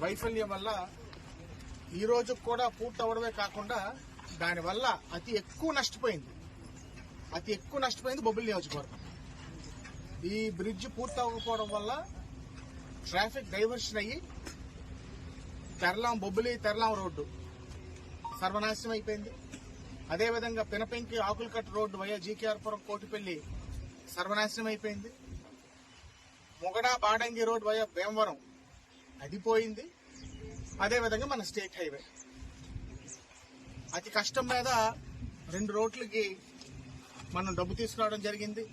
వైఫల్యం వల్ల ఈ రోజు కూడా పూర్తవడమే కాకుండా దానివల్ల అతి ఎక్కువ నష్టపోయింది. అతి ఎక్కువ నష్టపోయింది బొబ్బిలి నియోజకవర్గం. ఈ బ్రిడ్జ్ పూర్తవకపోవడం వల్ల ట్రాఫిక్ డైవర్షన్ అయ్యి తెరలాం బొబ్బిలి తెరలాం రోడ్డు సర్వనాశనం అయిపోయింది. అదేవిధంగా పినపెంకి ఆకులకట్ట రోడ్డు వయా జీకేఆర్పురం కోటిపల్లి సర్వనాశనం అయిపోయింది. మొగడ బాడంగి రోడ్డు వయా భీమవరం అది పోయింది. అదేవిధంగా మన స్టేట్ హైవే. అతి కష్టం మీద రెండు రోడ్లకి మనం డబ్బు తీసుకురావడం జరిగింది.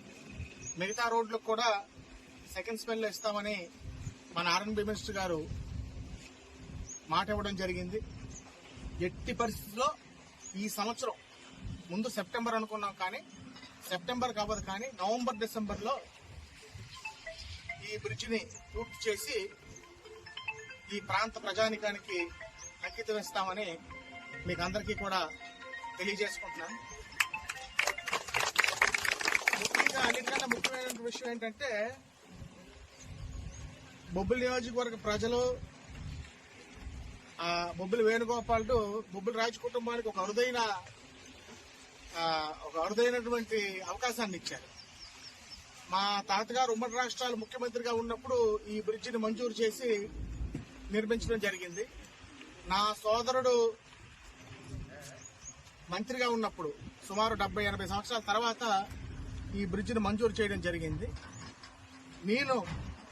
మిగతా రోడ్లకు కూడా సెకండ్ స్మెల్ ఇస్తామని మన ఆర్ఎన్బి మినిస్టర్ గారు మాట ఇవ్వడం జరిగింది. ఎట్టి పరిస్థితుల్లో ఈ సంవత్సరం ముందు సెప్టెంబర్ అనుకున్నాం కానీ సెప్టెంబర్ కావదు కానీ నవంబర్ డిసెంబర్లో ఈ బ్రిడ్జిని పూర్తి చేసి ఈ ప్రాంత ప్రజానికానికి అంకితం ఇస్తామని మీకు అందరికీ కూడా తెలియజేసుకుంటున్నాను. ముఖ్యంగా అన్నిటికన్నా ముఖ్యమైన విషయం ఏంటంటే బొబ్బిలి నియోజకవర్గ ప్రజలు ఆ బొబ్బిలి వేణుగోపాల్ బొబ్బిలి రాజు కుటుంబానికి ఒక అరుదైన ఒక అరుదైనటువంటి అవకాశాన్ని ఇచ్చారు. మా తాతగారు ఉమ్మడి రాష్ట్రాలు ముఖ్యమంత్రిగా ఉన్నప్పుడు ఈ బ్రిడ్జిని మంజూరు చేసి నిర్మించడం జరిగింది. నా సోదరుడు మంత్రిగా ఉన్నప్పుడు సుమారు డెబ్బై ఎనభై సంవత్సరాల తర్వాత ఈ బ్రిడ్జిని మంజూరు చేయడం జరిగింది. నేను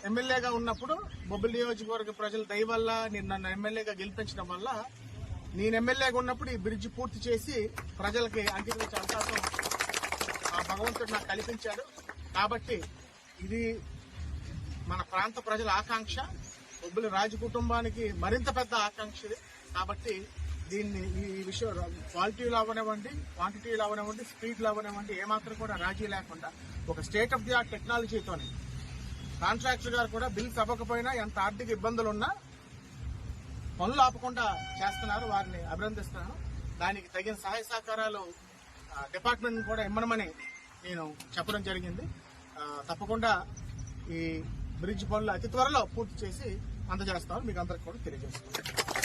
ఎమ్మెల్యేగా ఉన్నప్పుడు బొబ్బిలి నియోజకవర్గ ప్రజల దయ వల్ల నేను నన్ను ఎమ్మెల్యేగా గెలిపించడం వల్ల నేను ఎమ్మెల్యేగా ఉన్నప్పుడు ఈ బ్రిడ్జ్ పూర్తి చేసి ప్రజలకి అంకితం అవకాశం ఆ భగవంతుడు నాకు కల్పించాడు. కాబట్టి ఇది మన ప్రాంత ప్రజల ఆకాంక్ష. బొబ్బిలి రాజు కుటుంబానికి మరింత పెద్ద ఆకాంక్ష కాబట్టి దీన్ని ఈ విషయం క్వాలిటీలో అవనివ్వండి క్వాంటిటీలో అవనివ్వండి స్పీడ్లో అవనివ్వండి ఏమాత్రం కూడా రాజీ లేకుండా ఒక స్టేట్ ఆఫ్ ది ఆర్ట్ టెక్నాలజీతోని కాంట్రాక్టర్ గారు కూడా బిల్స్ అవ్వకపోయినా ఎంత ఆర్థిక ఇబ్బందులు ఉన్నా పనులు ఆపకుండా చేస్తున్నారు వారిని అభినందిస్తున్నాను. దానికి తగిన సహాయ సహకారాలు డిపార్ట్మెంట్ కూడా ఇమ్మనమని నేను చెప్పడం జరిగింది. తప్పకుండా ఈ బ్రిడ్జ్ పనులు అతి త్వరలో పూర్తి చేసి అందజేస్తామని మీకు అందరికి కూడా తెలియజేస్తాం